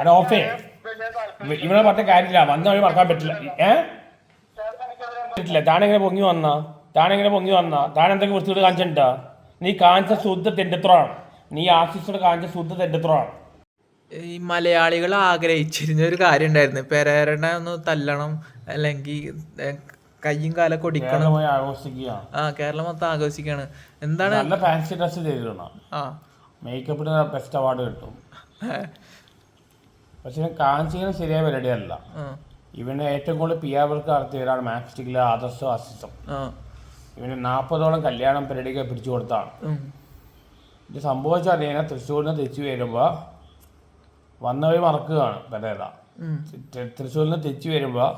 അത് ഓഫേ. ഇവിടെ പറഞ്ഞ കാര്യമില്ല വന്ന വഴി മറക്കാൻ പറ്റില്ല. ഏ? പറ്റില്ല. താനെങ്ങനെ പൊങ്ങി വന്നാ? താനെങ്ങനെ പൊങ്ങി വന്നാ? താൻ എന്തെങ്കിലും വൃത്തിയോട് കാണിച്ചിട്ടുണ്ടാ? നീ കാണിച്ച ശുദ്ധ തെറ്റത്രമാണ് നീ ആശിച്ചോട് കാണിച്ച ശുദ്ധ തെറ്റത്രമാണ് ഈ മലയാളികൾ ആഗ്രഹിച്ചിരുന്ന ഒരു കാര്യം ഉണ്ടായിരുന്നു. പെരേരനെ ഒന്ന് തല്ലണം അല്ലെങ്കിൽ കയ്യും കാലൊക്കെ ഒടിക്കണം. ആ കേരളം മൊത്തം ആഘോഷിക്കാണ്. എന്താണ്? നല്ല ഫാൻസി ഡ്രസ് ചെയ്തിടണം ആ. മേക്കപ്പിന് ബെസ്റ്റ് അവാർഡ് കിട്ടും. പക്ഷെ കാണിച്ചിങ്ങനെ ശരിയായ പരിപാടിയല്ല. ഇവനെ ഇവന് ഏറ്റവും കൂടുതൽ പിയാവർക്ക് ആർ വർക്ക് നടത്തിയവരാണ് മാക്സ്റ്റിക്കിലെ ആദർശ അസിസം ഇവന് നാൽപ്പതോളം കല്യാണം പരിപാടിയൊക്കെ പിടിച്ചു കൊടുത്താണ്. ഇത് സംഭവിച്ചാൽ അറിയാൻ തൃശ്ശൂരിൽ നിന്ന് തിരിച്ചു വരുമ്പോൾ വന്നവർ മറക്കുകയാണ് പരേത തൃശ്ശൂരിൽ നിന്ന് തിരിച്ചു വരുമ്പോൾ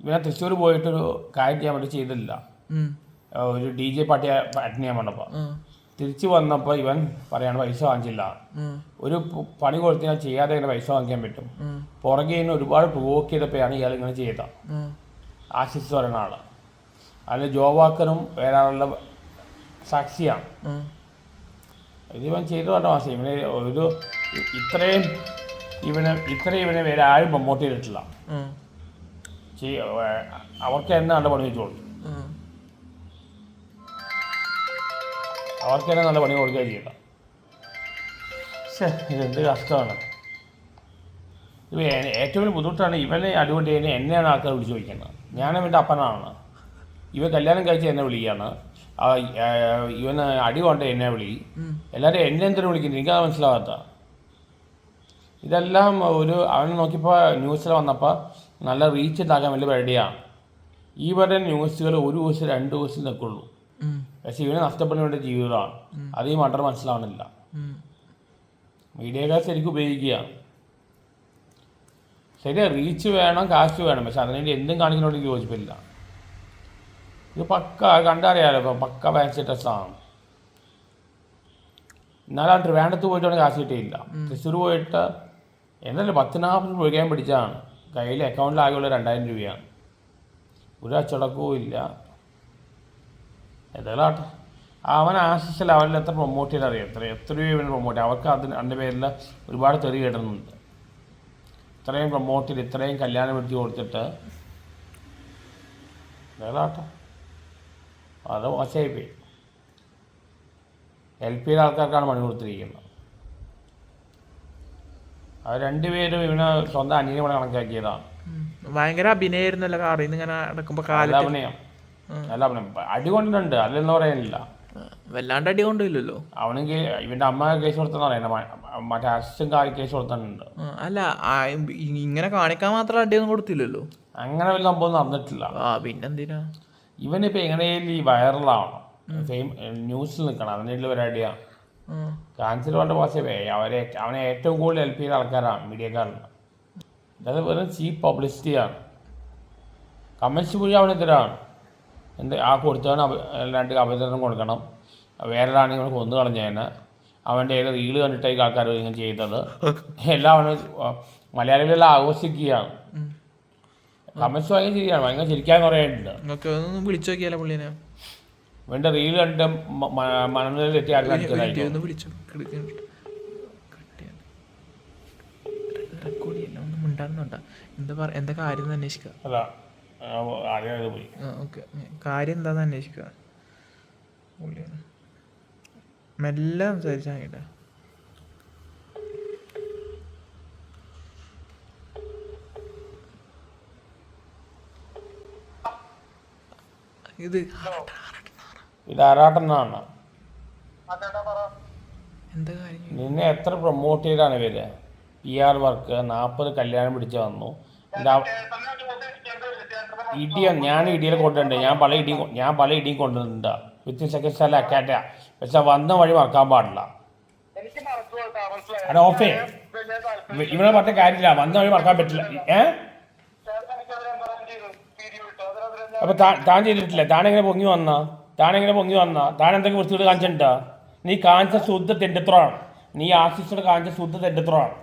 ഇവനെ തൃശ്ശൂർ പോയിട്ടൊരു കാര്യം ചെയ്യാൻ വേണ്ടി ചെയ്തില്ല. ഒരു ഡി ജെ പാർട്ടി അറ്റൻഡ് ചെയ്യാൻ വേണ്ടപ്പോൾ ആ, തിരിച്ചു വന്നപ്പോൾ ഇവൻ പറയാണ് പൈസ വാങ്ങിച്ചില്ല. ഒരു പണി കൊടുത്താൽ ചെയ്യാതെ ഇങ്ങനെ പൈസ വാങ്ങിക്കാൻ പറ്റും. പുറകെ ഇങ്ങനെ ഒരുപാട് പ്രൊവോക്ക് ചെയ്തപ്പോഴാണ് ഇയാൾ ഇങ്ങനെ ചെയ്ത ആശിസ് പറയുന്ന ആൾ. അതിൽ ജോവാക്കനും വേറെ ആളുടെ സാക്ഷിയാണ്. ഇതിവൻ ഇത് ഇവൻ ചെയ്തു പറഞ്ഞ മാസം ഇവനെ ഒരു ഇത്രയും ഇവനെ ഇത്രയും ഇവനെ വേറെ ആരും പ്രൊമോട്ട് ചെയ്തിട്ടില്ല. അവർക്ക് എന്നാണ് പണി വെച്ചു അവർക്ക് തന്നെ നല്ല പണി കൊടുക്കുക ചെയ്യണം. പക്ഷേ ഇതെന്ത് കഷ്ടമാണ്. ഇത് ഏറ്റവും വലിയ ബുദ്ധിമുട്ടാണ് ഇവനെ അടിപൊളി തന്നെ എന്നെയാണ് ആൾക്കാർ വിളിച്ചു ചോദിക്കുന്നത് ഞാൻ എന്റെ അപ്പനാണ്. ഇവ കല്യാണം കഴിച്ച് എന്നെ വിളിക്കുകയാണ്. ഇവന് അടി കൊണ്ട് എന്നെ വിളി. എല്ലാവരും എന്നെ എന്തിനും വിളിക്കുന്നു എനിക്കത് മനസ്സിലാവാത്ത. ഇതെല്ലാം ഒരു അവൻ നോക്കിയപ്പോൾ ന്യൂസിൽ വന്നപ്പോൾ നല്ല റീച്ച് ഉണ്ടാക്കാൻ വലിയ പരിപാടിയാണ് ഈ പറയുന്ന ന്യൂസുകൾ ഒരു ദിവസം രണ്ട് ദിവസം നിൽക്കുള്ളൂ പക്ഷെ ഇവനെ നഷ്ടപ്പെടുന്ന വേണ്ട ജീവിതമാണ്. അത് ഈ മണ്ടർ മനസ്സിലാവണില്ല. മീഡിയ മീഡിയക്കാർ ശരിക്കും ഉപയോഗിക്കുക. ശരിയാ റീച്ച് വേണം കാശ് വേണം. പക്ഷെ അതിനുവേണ്ടി എന്തും കാണിക്കുന്നതോട് എനിക്ക് യോജിപ്പില്ല. ഇത് പക്ക കണ്ടറിയാലോ ഇപ്പം പക്ക ഫാൻസി ഡ്രസ്സാണ് എന്നാലും ആ ട്രിവാൻഡത്ത് പോയിട്ടാണ് കാശ് കിട്ടിയില്ല. തൃശ്ശൂർ പോയിട്ട് എന്തായാലും പത്ത് നാൽപ്പത് രൂപയ്ക്കാൻ പിടിച്ചതാണ് കയ്യിൽ അക്കൗണ്ടിൽ ആകെയുള്ള രണ്ടായിരം രൂപയാണ്. ഒരു അച്ചടക്കവും ഇല്ല. ഏതായാലും ആട്ടെ. അവൻ ആശിച്ചാൽ അവനിൽ എത്ര പ്രൊമോട്ട് ചെയ്താൽ അറിയാം. എത്ര എത്രയോ ഇവന് പ്രൊമോട്ട് അവർക്ക് അതിന് അതിന്റെ പേരിൽ ഒരുപാട് തെറി കിട്ടുന്നുണ്ട് ഇത്രയും പ്രൊമോട്ട് ചെയ്ത് ഇത്രയും കല്യാണം എടുത്ത് കൊടുത്തിട്ട് എന്തായാലും അത് മോശമായിപ്പോയി. എൽ പിയിലെ ആൾക്കാർക്കാണ് പണി കൊടുത്തിരിക്കുന്നത്. അത് രണ്ടുപേരും ഇവനെ സ്വന്തം അനിയനെ കണക്കാക്കിയതാണ്. ഭയങ്കര അഭിനയായിരുന്നല്ലോ കാറിൽ നിന്ന് ഇങ്ങനെ നടക്കുമ്പോ കാലാഭിനയം അഭിനയം. നല്ല അഭിനയം അടി കൊണ്ടിട്ടുണ്ട്. അല്ലെന്ന് പറയാനില്ല. വല്ലാണ്ട് അടി കൊണ്ടില്ലല്ലോ അവനെങ്കിൽ ഇവന്റെ അമ്മ കേസ് കൊടുത്തെന്ന് പറയുന്നത് മറ്റേ അസിസ്റ്റന്റ് കാര്യം കേസ് കൊടുത്തിട്ടുണ്ട്. അല്ല ഇങ്ങനെ കാണിക്കാൻ മാത്രം അടിയൊന്നും കൊടുത്തില്ലല്ലോ. അങ്ങനെ വല്ല സംഭവം നടന്നിട്ടില്ല. ആ പിന്നെന്തിനാ? ഇവനിപ്പോ എങ്ങനെയായാലും ഈ വൈറലാവണം. ഫെയിം ന്യൂസിൽ നിൽക്കണം. അതിനുള്ള പരിപാടിയാണ് കാൻസർ കൊണ്ട് മോശമേ അവരെ അവനെ ഏറ്റവും കൂടുതൽ ഹെൽപ്പ് ചെയ്ത ആൾക്കാരാണ് മീഡിയക്കാരാണ് ഇതൊക്കെ വെറും ചീപ്പ് പബ്ലിസിറ്റിയാണ് കമൻസ് മുഴുവൻ അവനെതിരാണ്. എന്ത് ആ കൊടുത്തവന് അല്ലാണ്ട് രണ്ട് അഭിനന്ദനം കൊടുക്കണം. വേറെ വേറൊരാണെങ്കിൽ അവനെ കൊന്നു കളഞ്ഞേന്. അവന്റെ ഏത് റീൽ കണ്ടിട്ടേക്ക് ആൾക്കാർ ഇങ്ങനെ ചെയ്തത്. എല്ലാം അവന് മലയാളികളെല്ലാം ആഘോഷിക്കുകയാണ്. കമൻസ് ഭയങ്കര ശരിയാണ്. ഭയങ്കര ചിരിക്കാൻ കുറേ ഉണ്ട്. വിളിച്ചു നോക്കിയാലോ പുള്ളിനെ? ഇവന്റെ റീൽ കണ്ട് മനനിലെത്തി ആൾക്കാർ അടിച്ചതായിരിക്കും ഒന്ന് വിളിച്ചു റെക്കോർഡ് ചെയ്യല്ല ഒന്ന് മിണ്ടാന്നുണ്ടാ എന്താ പറ എന്താ കാര്യം അന്വേഷിക്കാം. അന്വേഷിക്കുക അല്ല ആദ്യം പോയി. ഓക്കെ. കാര്യം എന്താന്ന് അന്വേഷിക്കുക മെല്ലെ സംസാരിച്ചാൽ കേട്ടോ. ഇത് ഇത് കാര്യം? നിന്നെ എത്ര പ്രൊമോട്ട് ചെയ്താണ് ഇവർ? പി ആർ വർക്ക് നാൽപ്പത് കല്യാണം പിടിച്ചു വന്നു. ഇടിയ ഞാൻ ഇടിയിൽ കൊണ്ടുണ്ട് ഞാൻ പല ഇടിയും ഞാൻ പല ഇടിയും കൊണ്ടുവരുന്നുണ്ട് വിത്തിൻ സെക്കൻഡ്സ് അല്ല അക്കാറ്റ പക്ഷെ വന്ന വഴി മറക്കാൻ പാടില്ല. അല്ല ഓഫേ. ഇവിടെ പറഞ്ഞ കാര്യമില്ല. വന്ന വഴി മറക്കാൻ പറ്റില്ല. ഏ? അപ്പൊ താൻ ചെയ്തിട്ടില്ല? താനെങ്ങനെ പൊങ്ങി വന്ന? താനെങ്ങനെ പൊങ്ങി വന്ന? താൻ എന്തെങ്കിലും വൃത്തിയോട് കാണിച്ചിട്ടുണ്ടാ? നീ കാണിച്ച ശുദ്ധ തെറ്റത്രമാണ് നീ ആശിച്ചോട് കാണിച്ച ശുദ്ധ തെറ്റത്രമാണ്